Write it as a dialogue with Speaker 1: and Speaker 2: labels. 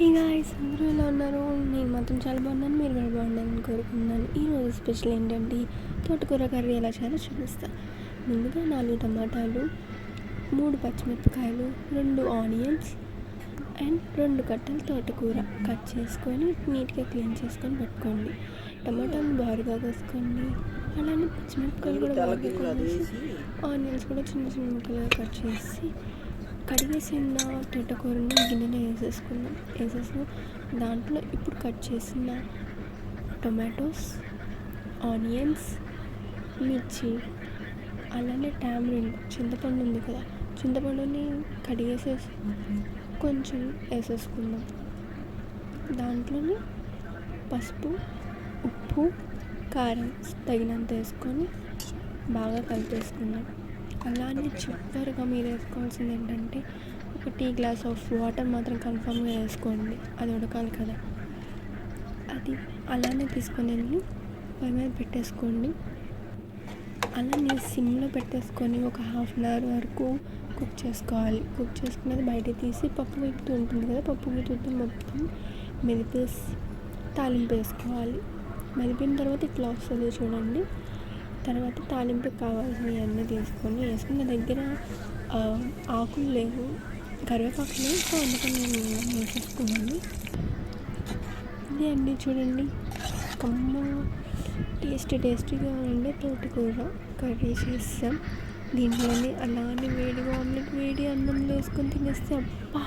Speaker 1: Hey guys అందరూ ఎలా ఉన్నారు? నేను మాత్రం చాలా బాగున్నాను మీరు కూడా బాగున్నారని కోరుకున్నాను ఈరోజు స్పెషల్ ఏంటంటే తోటకూర కర్రీ ఎలా చేయాలో చూపిస్తా. ముందుగా నాలుగు టమాటాలు మూడు పచ్చిమిరపకాయలు రెండు ఆనియన్స్ అండ్ రెండు కట్టలు తోటకూర. కట్ చేసుకొని నీట్గా క్లీన్ చేసుకొని పెట్టుకోండి. టమాటాలు బారుగా కోసుకోండి. అలానే పచ్చిమిరపకాయలు కూడా బాగా కోసేసి ఆనియన్స్ కూడా చిన్న చిన్న ముక్కలుగా కట్ చేసి కడిగేసిన తోటకూరని గిన్నెలో వేసేసుకుందాం. వేసేసిన దాంట్లో ఇప్పుడు కట్ చేసిన టొమాటోస్ ఆనియన్స్ మిర్చి అలానే టామరిన్ చింతపండు ఉంది కదా చింతపండుని కడిగేసేసి కొంచెం వేసేసుకుందాం. దాంట్లోని పసుపు ఉప్పు కారం తగినంత వేసుకొని బాగా కలిపేసుకుందాం. అలానే చివరిగా మీరు వేసుకోవాల్సింది ఏంటంటే ఒక టీ గ్లాస్ ఆఫ్ వాటర్ మాత్రం కన్ఫామ్గా వేసుకోండి. అది ఉడకాలి కదా. అది అలానే తీసుకొని వెళ్ళి పొయ్యి మీద పెట్టేసుకోండి. అలానే సిమ్లో పెట్టేసుకొని ఒక హాఫ్ అన్ అవర్ వరకు కుక్ చేసుకోవాలి. కుక్ చేసుకున్నది బయట తీసి పప్పు వేపుతూ ఉంటుంది కదా పప్పు వేపుతూ మొత్తం మెదిపేసి తాలింపు వేసుకోవాలి. మెదిపిన తర్వాత ఇట్లా వస్తుంది చూడండి. తర్వాత తాలింపుకి కావాల్సినవి అన్నీ తీసుకొని వేసుకున్న దగ్గర ఆకులు లేవు. కరివేపాకు లేవు. సో అందుకని నేను వేసేసుకున్నాను ఇది అండి చూడండి. కమ్మ టేస్ట్ టేస్టీగా ఉండే తోటకూర కర్రీ చేస్తాం దీంట్లోనే అలానే వేడిగా ఆమ్లెట్ వేడి అన్నం వేసుకొని తినేస్తే అబ్బా!